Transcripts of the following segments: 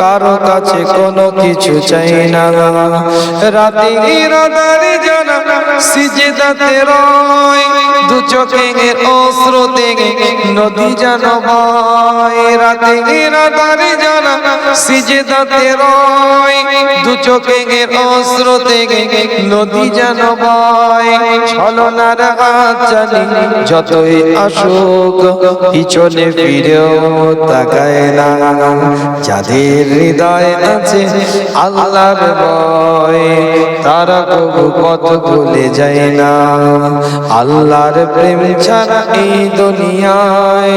কারও কাছে কোনো কিছু চাই না রাতে রাদারে জানা সিজদাতে রয়, দু চোখে অশ্রুতে নদী যেন বয়। রাতে রাদারে জানা সিজদাতে রয়, দু চোখে অশ্রুতে নদী যেন বয়। ছলনার হাত চালি যতই আসুক, পিছনে ফিরেও তাকায় না। যাদের হৃদয় আছে আল্লাহর ভয়। তারা কবু কত ভুলে যায় না। আল্লাহর প্রেম ছাড়া এই দুনিয়ায়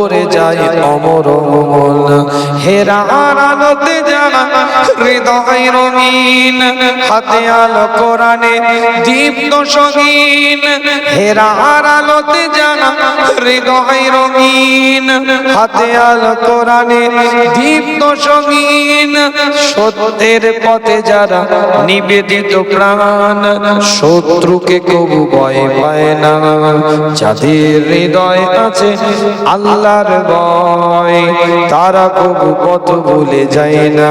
করে যায় অমর হেরা আলোতে যারা হৃদয় রঙিন হাতে আলো কোরআনে দীপ্ত সঙ্গীন হেরা আলোতে যারা হৃদয় রঙিন হাতে আলো কোরআনে দীপ্ত সঙ্গীন সত্যের পথে যারা নিবেদিত প্রাণ, শত্রুকে কবু ভয় পায় না। যাদের হৃদয় আছে আল্লাহর ভয়, তারা কবু পথ ভুলে যায় না।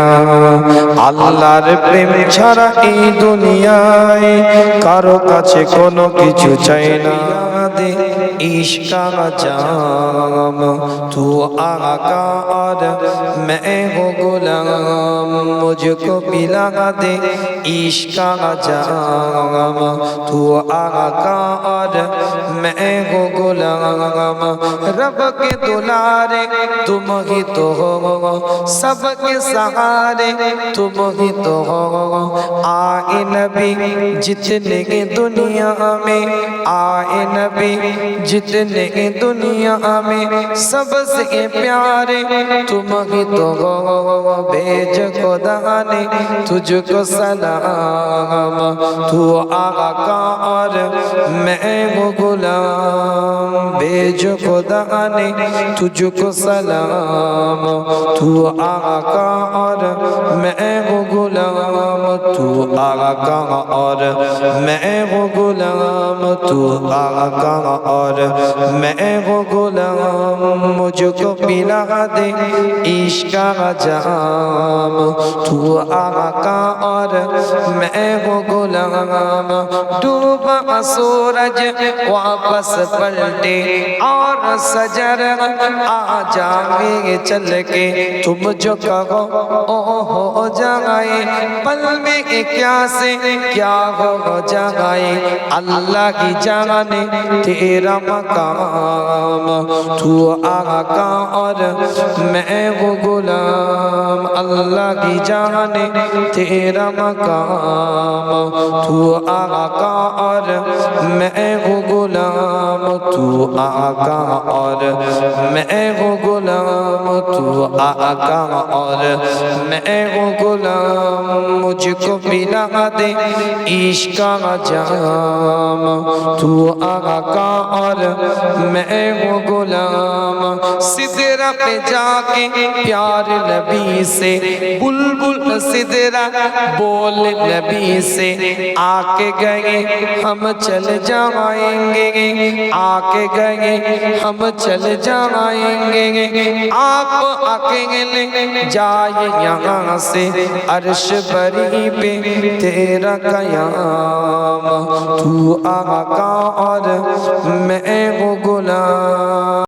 আল্লাহর প্রেম ছাড়া এই দুনিয়ায় কারও কাছে কোনো কিছু চাই না। इश्क जाम तू आका और मैं हो गुलाम मुझको पिला दे इश्क जाम तू आका और मैं हो गुलाम रब के दुलारे तुम ही तो हो सब के सहारे तुम ही तो हो आए नबी जितने के दुनिया में आए नबी जितने के दुनिया में सबसे प्यारे तुम ही तो हो भेज खुदा ने तुझको सलाम तू आका और मैं वो गुलाम भेज खुदा ने तुझको सलाम तू आका और मैं वो गुलाम तू आका और मैं वो गुलाम, तू आका और मैं वो गुलाम, मुझको पिला दे इश्का जाम। तू आका और मैं वो गुलाम, डूबा सूरज वापस पलटे और सजर आ जाएँगे चल के। तुम जो कहो ओ हो जाए, पल में क्या से क्या हो जाए अल्लाह की जाने तेरा मकाम तू आका और मैं वो गुलाम अल्लाह की जाने तेरा मकाम तू आका और मैं वो गुलाम तू आका और मैं वो गुलाम तू आका और मैं वो गुलाम मुझको पिला दे, इश्का जाम। तू आका और मैं वो गुलाम। सिदरा पे जाके प्यार नबी से, बुलबुल सिदरा बोल नबी से, आके गए हम चल जाएँगे, आके गए हम चल जाएँगे। आप अकेले जाए यहाँ से, अर्श बरी पे तेरा कयाम तू आका और मैं वो गुलाम